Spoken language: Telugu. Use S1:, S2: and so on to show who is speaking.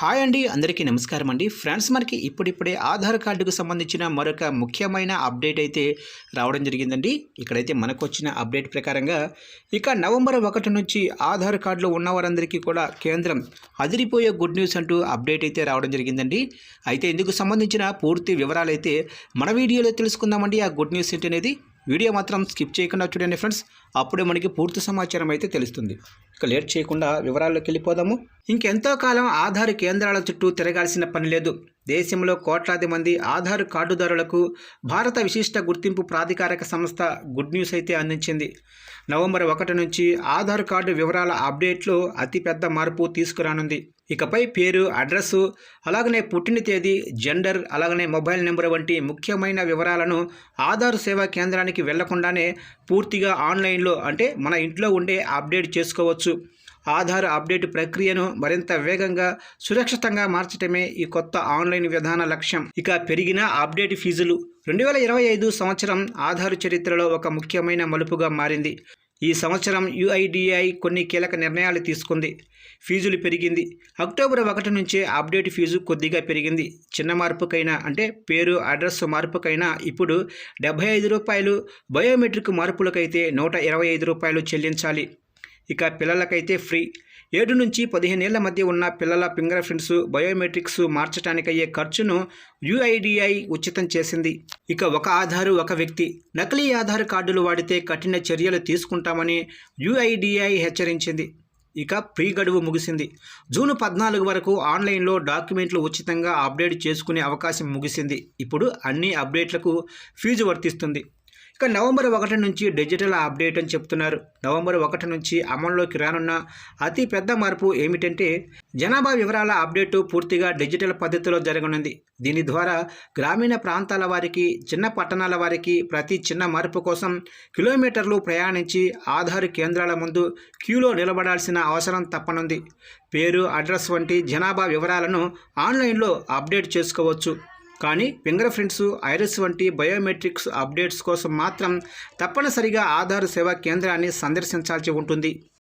S1: హాయ్ అండి అందరికీ నమస్కారం అండి. ఫ్రెండ్స్ మనకి ఇప్పుడిప్పుడే ఆధార్ కార్డుకు సంబంధించిన మరొక ముఖ్యమైన అప్డేట్ అయితే రావడం జరిగిందండి. ఇక్కడైతే మనకు వచ్చిన అప్డేట్ ప్రకారంగా ఇక నవంబర్ ఒకటి నుంచి ఆధార్ కార్డులో ఉన్న వారందరికీ కూడా కేంద్రం అదిరిపోయే గుడ్ న్యూస్ అంటూ అప్డేట్ అయితే రావడం జరిగిందండి. అయితే ఇందుకు సంబంధించిన పూర్తి వివరాలు అయితే మన వీడియోలో తెలుసుకుందామండి. ఆ గుడ్ న్యూస్ ఏంటనేది? అనేది వీడియో మాత్రం స్కిప్ చేయకుండా చూడండి ఫ్రెండ్స్. అప్పుడే మనకి పూర్తి సమాచారం అయితే తెలుస్తుంది. ఇక లేట్ చేయకుండా వివరాల్లోకి వెళ్ళిపోదాము. ఇంకెంతో కాలం ఆధార్ కేంద్రాల చుట్టూ తిరగాల్సిన పని లేదు. దేశంలో కోట్లాది మంది ఆధార్ కార్డుదారులకు భారత విశిష్ట గుర్తింపు ప్రాధికారక సంస్థ గుడ్ న్యూస్ అయితే అందించింది. నవంబర్ ఒకటి నుంచి ఆధార్ కార్డు వివరాల అప్డేట్లో అతిపెద్ద మార్పు తీసుకురానుంది. ఇకపై పేరు అడ్రస్సు అలాగనే పుట్టిన తేదీ జెండర్ అలాగనే మొబైల్ నెంబర్ వంటి ముఖ్యమైన వివరాలను ఆధార్ సేవా కేంద్రానికి వెళ్ళకుండానే పూర్తిగా ఆన్లైన్లో అంటే మన ఇంట్లో ఉండే అప్డేట్ చేసుకోవచ్చు. ఆధార్ అప్డేట్ ప్రక్రియను మరింత వేగంగా సురక్షితంగా మార్చడమే ఈ కొత్త ఆన్లైన్ విధాన లక్ష్యం. ఇక పెరిగిన అప్డేట్ ఫీజులు. రెండు వేల ఇరవై ఐదు సంవత్సరం ఆధార్ చరిత్రలో ఒక ముఖ్యమైన మలుపుగా మారింది. ఈ సంవత్సరం యుఐడిఐ కొన్ని కీలక నిర్ణయాలు తీసుకుంది. ఫీజులు పెరిగింది. అక్టోబర్ ఒకటి నుంచే అప్డేట్ ఫీజు కొద్దిగా పెరిగింది. చిన్న మార్పుకైనా అంటే పేరు అడ్రస్ మార్పుకైనా ఇప్పుడు డెబ్బై ఐదు రూపాయలు. బయోమెట్రిక్ మార్పులకైతే నూట ఇరవై ఐదు రూపాయలు చెల్లించాలి. ఇక పిల్లలకైతే ఫ్రీ. ఏడు నుంచి పదిహేనేళ్ళ మధ్య ఉన్న పిల్లల ఫింగర్ ప్రింట్స్ బయోమెట్రిక్స్ మార్చడానికయ్యే ఖర్చును యుఐడిఐ ఉచితం చేసింది. ఇక ఒక ఆధారు ఒక వ్యక్తి. నకిలీ ఆధార్ కార్డులు వాడితే కఠిన చర్యలు తీసుకుంటామని యుఐడిఐ హెచ్చరించింది. ఇక ప్రీ గడువు ముగిసింది. జూన్ పద్నాలుగు వరకు ఆన్లైన్లో డాక్యుమెంట్లు ఉచితంగా అప్డేట్ చేసుకునే అవకాశం ముగిసింది. ఇప్పుడు అన్ని అప్డేట్లకు ఫీజు వర్తిస్తుంది. ఇక నవంబర్ ఒకటి నుంచి డిజిటల్ అప్డేట్ అని చెప్తున్నారు. నవంబర్ ఒకటి నుంచి అమల్లోకి రానున్న అతి పెద్ద మార్పు ఏమిటంటే జనాభా వివరాల అప్డేటు పూర్తిగా డిజిటల్ పద్ధతిలో జరగనుంది. దీని ద్వారా గ్రామీణ ప్రాంతాల వారికి చిన్న పట్టణాల వారికి ప్రతి చిన్న మార్పు కోసం కిలోమీటర్లు ప్రయాణించి ఆధార్ కేంద్రాల ముందు క్యూలో నిలబడాల్సిన అవసరం తప్పనుంది. పేరు అడ్రస్ వంటి జనాభా వివరాలను ఆన్లైన్లో అప్డేట్ చేసుకోవచ్చు. కానీ ఫింగర్ ప్రింట్స్ ఐరస్ వంటి బయోమెట్రిక్స్ అప్డేట్స్ కోసం మాత్రం తప్పనిసరిగా ఆధార్ సేవా కేంద్రాన్ని సందర్శించాల్సి ఉంటుంది.